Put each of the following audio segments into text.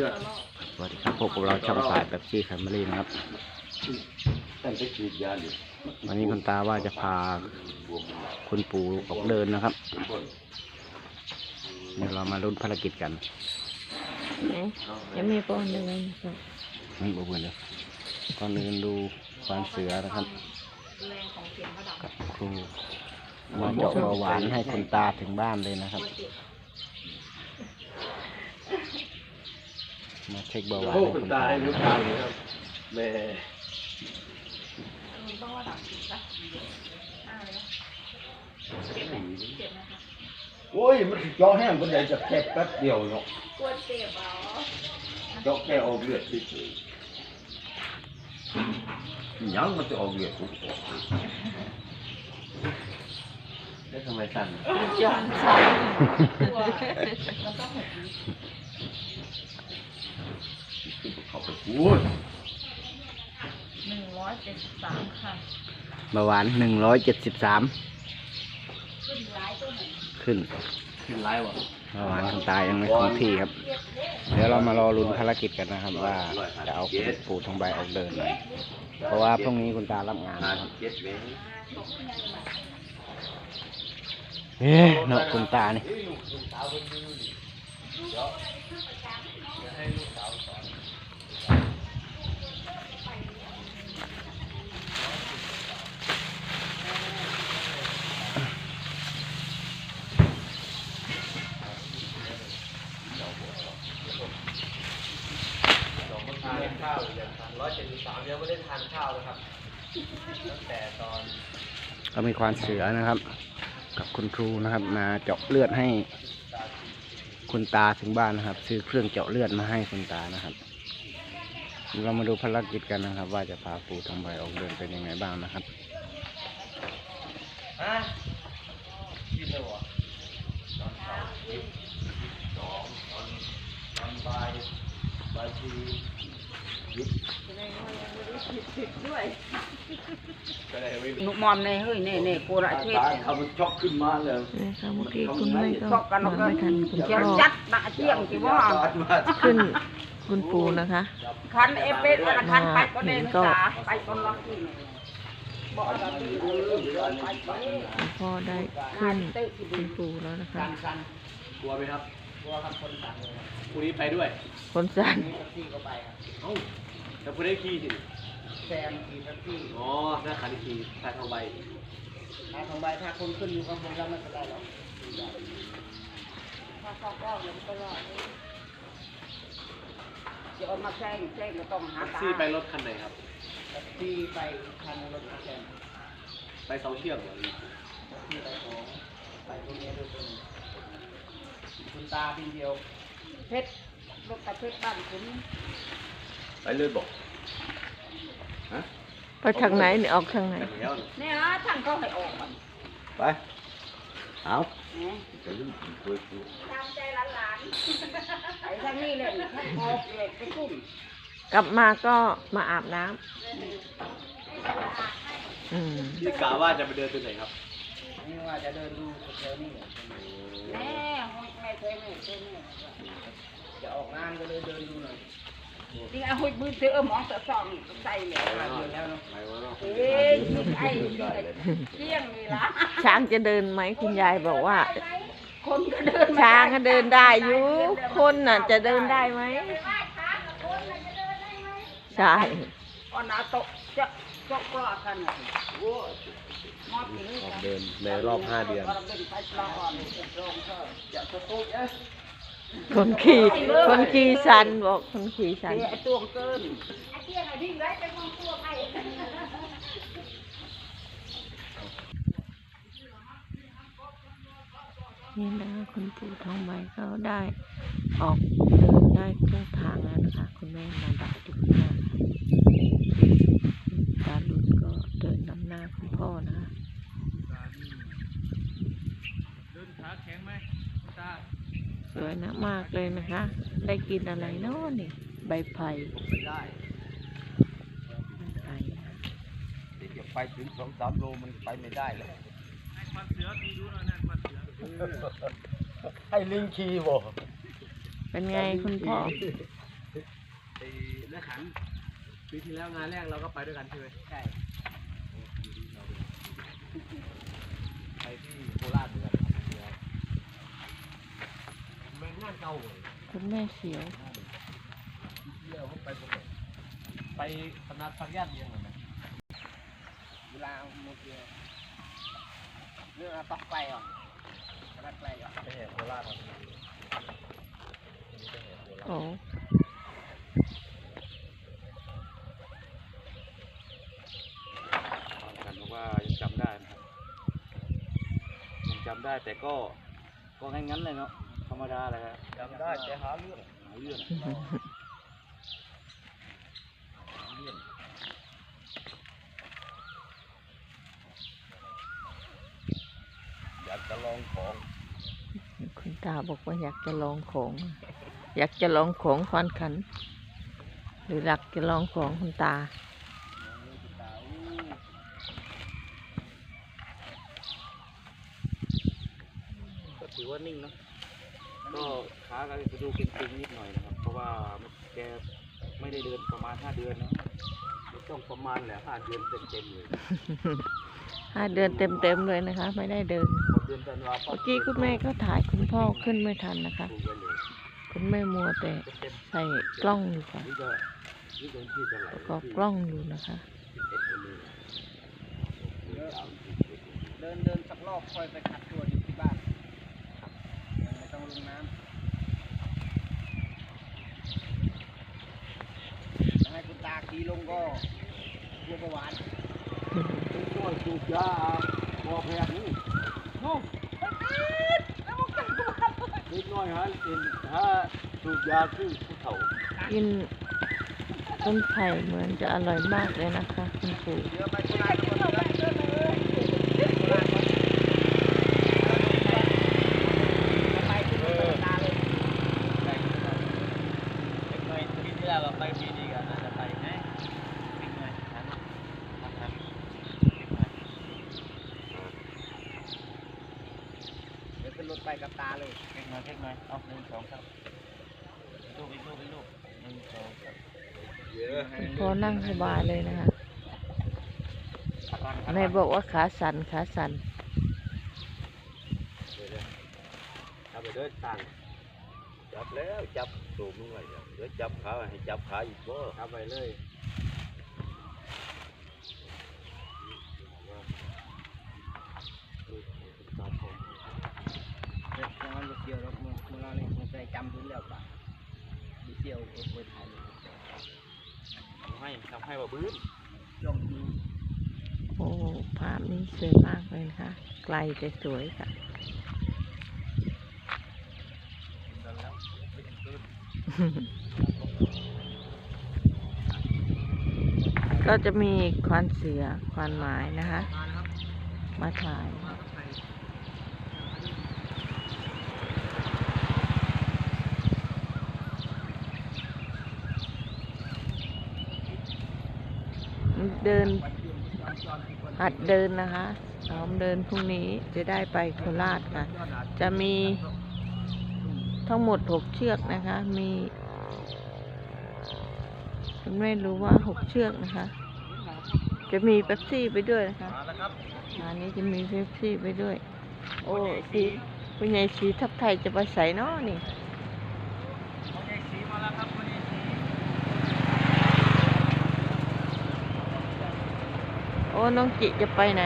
ลือดสวัสดีครับพบกับเราช่องสายแบบซี่แฟมิลี่นะครับตั้งแต่ฉีดยาอยู่วันนี้คุณตาว่าจะพาคุณปู่ออกเดินนะครับ เดี๋ยวเรามาลุ้นภารกิจกันไหนยังมีปอนหนึ่งนะครับนี่บอกเพื่อนเลยก่อนอื่นดูควานเสือนะครับ กับครูมาเจาะเบาหวานให้คุณตาถึงบ้านเลยนะครับ มาเช็คเบาหวานโอ้ให้คุคุณณตาตาให้ลูนะกคตารับเลยครับแม่โอ้ยมันสิเจาะแห้งคนใดจะแค่แป๊บเดียวเนาะกลัวเจ็บเหรอเจาะแค่ออกเลือดเฉยๆยังมันจะออกเลือดทุกออกแล้วทำไมสั่นจอนสันกลัวแล้วก็หดเขาไปพูดหนึ่งร้อยเจ็ดสิบสามค่ะเบาหวานหนึ่งร้อยเจ็ดสิบสามขึ้นร้ายตัวหนึ่งขึ้นขึ้นไลฟ์วะเบาหวานคุณตายังไม่คงที่ครับ เดี๋ยวเรามารอลุ้นภารกิจกันนะครับ ว่าจะเอาคุณปู่ทองใบออกเดินไหมเพราะว่าพรุ่งนี้คุณตารับงานห้านะคสิรับบเจ็ดเมตรเอ๊ะเนาะคุณตานี่ก็ ก็มีควานเสือนะครับ กับคุณครูนะครับ มาเจาะเลือดให้คุณตาถึงบ้านนะครับ ซื้อเครื่องเจาะเลือดมาให้คุณตานะครับ เรามาดูภารกิจกันนะครับ ว่าจะพาปู่ทองใบออกเดินเป็นยังไงบ้างนะครับ หนุมอมในเฮ้ยเน่เน่กูระเทศตายเขามันช็อกขึ้นมาเลยนะคะเมื่อกี้คุณแม่ก็ชอบกันมาเนาะไม่ทันคุณเชียพ่งอจัดดาเชียงที่ว่าขึ้นคุณปู่นะคะคันเอเปสอันคันไปก็ได้นะจ๊ะไปคนละที่บอกว่าที่เออไปไปคุณพ่อได้ขึ้นคุณปู่แล้วนะคะกลัวไหมครับกลัวครับคนสั่งพรุ่งนี้ไปด้วย คนสั่นเอ้าแล้วคุณได้ขี่สิ แซมขี่แท็กซี่อ๋อหน้าขันขี่ทางทองใบถ้าทางใบถ้าคนขึ้นอยู่ข้างบนแล้วไม่เป็นไรหรอกถ้าเขาก็เลยก็รอดจะเอามาแซงแซงก็ต้องหาแท็กตาซี่ไปรถคันไหนครับแท็กซี่ไปคันรถมาแซงไปเสาเชือกเหรอที่ไปของไปตรงนี้ด้วยคนคุณตาทีเดียวเพชรรถตะเพชรบ้านคุณไปเลยบอกฮะ ไปทางไหนเนี่ยออกทางไหนกันแล้วเนี่ยเนี่ยนะท่านเขาให้ออกมันไปเอาแหมจะลืมคุยคุยตามใจหลานๆไอ้ทางนี้เลยท่านออกเลยไปกุ้มกลับมาก็มาอาบน้ำอืมที่กะว่าจะไปเดินตัวไหนครับนี่ว่าจะเดินดูแถวนี้แม่ไม่เคยไม่เคยไม่จะออกงานก็เลยเดินดูหน่อย นี่เอาหุยมือเสือหมองเสือซองใส่เหลวมาอยู่แล้วเนาะไปวะเนาะเอ้ยไอ้เที่ยงนี่ละช้างจะเดินไหมคุณยายบอกว่า คนก็เดินไม่ช้างก็เดินได้อยู่คนน่ะ จะเดินได้ไหมใช่อ๋อนาโตะจะจะกรอกันน่ะโอ้ยมอดถึงออกเดินในรอบห้าเดือน คนขี่คนขี่สันบอกคนขี่สันไอ้ตัวเกินนี่นะคะคุณปู่ทองใบก็ได้ออกเดินได้ครึ่งทางแล้วนะคะ คุณแม่มาดักอยู่ข้างหน้าตาลุนก็เดินนำหน้าคุณพ่อนะคะ เดินขาแข็งไหมตา สวยนะมากเลยนะคะ ได้กินอะไรเนาะนี่ ใบไผ่ไม่ได้ใบไผ่นะเดี๋ยวจะไปถึงสองสามโลมันไปไม่ได้เลยให้ควันเสือทีดูหน่อยนั่นควันเสือให้ลิงขี่บ่เป็นไงคุณพ่อไอ้เลือดขันปีที่แล้วงานแรกเราก็ไปด้วยกันใช่ไหมใช่ไปที่โคราชด้วยกันครับปีที่แล้วแม่งงานเก่าเลย คุณแม่เสียวปีที่แล้วเขาไปตรงไหนไปสำนักฟังย่านเรียงเหรอนะเวลาหมดเดียวเรื่องอะไรต้องไปอะรักไปอะไปแห่โคราชครับโอ้กันเพราะว่ายังจำได้นะครับยังจำได้แต่ก็ก็งั้นๆเลยเนาะธ รรมดาเลยครับจำได้แต่หาเรื่องหาเรื่องอยากจะลองของคุณตาบอกว่าอยากจะลองของ อยากจะลองของฟันขัน หรืออยากจะลองของคุณตาก็ถือว่านิ่งเนาะ ก็ขาก็จะดูเก่งๆนิดหน่อยนะครับ เพราะว่าแกไม่ได้เดินประมาณห้าเดือนนะไม่ต้องประมาณแหละห้าเดือนเต็มๆเลยห้าเดือนเต็มๆเลยนะคะ ไม่ได้เดินพอเดือนธันวาเมื่อกี้คุณแม่ก็ถ่ายคุณพ่อขึ้นไม่ทันนะคะดูไว้เลยคุณแม่มัวแต่เต็มใส่กล้องอยู่ค่ะนี่ก็นี่ก็ที่เท่าไหร่ประกอบกล้องอยู่นะคะเอ็ดวันนี้เดินเดินสักรอบค่อยไปขัดตัวอยู่ที่บ้านครับยังไม่ต้อง ลงน้ำถ้าให้คุณตาขี่ลงก็กลัวเบาหวานเป็นตัวสูบยาพอแพงนี่โน่นิดหน่อยฮะเอ็นถ้าสูบยาคือผู้เฒ่ากินต้นไผ่เหมือนจะอร่อยมากเลยนะคะคุณปู่เดี๋ยวไปโคราชทุกคนเลยไปขึ้นรถตาเลย เด็กหน่อยปีที่แล้วเราไปปีนี้กันน่าจะไปไงเด็กหน่อยทันทันทันเด็กหน่อย เดี๋ยวขึ้นรถไปกับตา เลยเด็กหน่อยเด็กหน่อยเอาหนึ่งสองครับลูกอีกลูกอีกลูกหนึ่งสองครับคุณพ่อนั่งสบายเลยนะคะแม่บอกว่าขาสั่นขาสั่นทำไปเดินสั่งจับแล้วจับสูบมึงไว้เดี๋ยวจับขาให้จับขาอีกบ่ทำไปเลย เดี๋ยวมันจะเกี่ยวแล้วมึงมึงเราเนี่ยมึง ใจจำพื้นแล้วป่ะดูเกี่ยวเออเปิดถ่ายเลยทำให้ทำให้ว่าบื้นยอมดูโอ้ ภาพนี้สวยมากเลยนะคะ ไกลแต่สวยค่ะก็จะมีควานเสือควานไม้นะคะ มาถ่าย เดิน หัดเดินนะคะซ้อมเดินพรุ่งนี้จะได้ไปโคราชค่ะ จะมีทั้งหมดหกเชือกนะคะ มีคุณไม่รู้ว่าหกเชือกนะคะ จะมีเป๊ปซี่ไปด้วยนะคะมาแล้วครับงานนี้จะมีเป๊ปซี่ไปด้วย โอ้สีคุณยายสีทับไทยจะไปใส่นาะนี่ โอเคสีมาแล้วครับวันนี้สี โอ้น้องจิจะไปไหน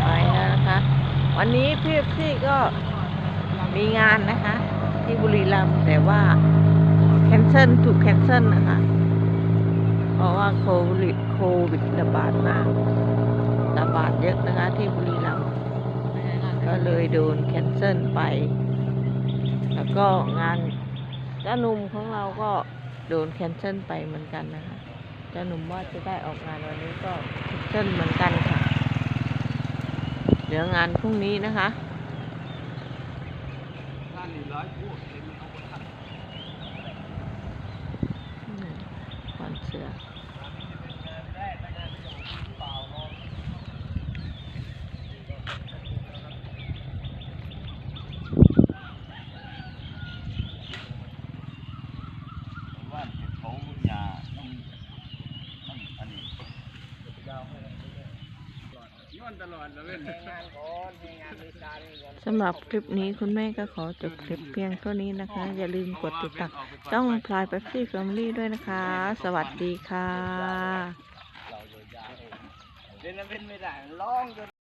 ไปแล้วนะคะ วันนี้พี่พี่ก็มีงานนะคะ ที่บุรีรัมย์แต่ว่าแคนเซิลถูกแคนเซิลนะคะ เพราะว่าโควิดโควิดระบาดมากระบาดเยอะนะคะที่บุรีรัมย์ก็เลยโดนแคนเซิลไป แล้วก็งาน จ้าหนุ่มของเราก็โดนแคนเซิลไปเหมือนกันนะคะเจ้าหนุ่มว่าจะได้ออกงานวันนี้ก็แคนเซิลเหมือนกันค่ะ เหลืองานพรุ่งนี้นะคะ ท่านนี่ร้อยพูดเต็มเอาไปทัน อืมคอนเสือ ยาต้องต้องอันนี้ ย้ อนตลอดเลยเว้นงานก่อนให้งานมีการนี่ก่อนสำหรับคลิปนี้คุณแม่ก็ขอจบคลิปเพียงเท่านี้นะคะ อย่าลืมกดติดตามช่องพลายเป๊ปซี่แฟมิลี่ด้วยนะคะ สวัสดีค่ะเล่นน้ำเป็นไม่ได้ร้องจน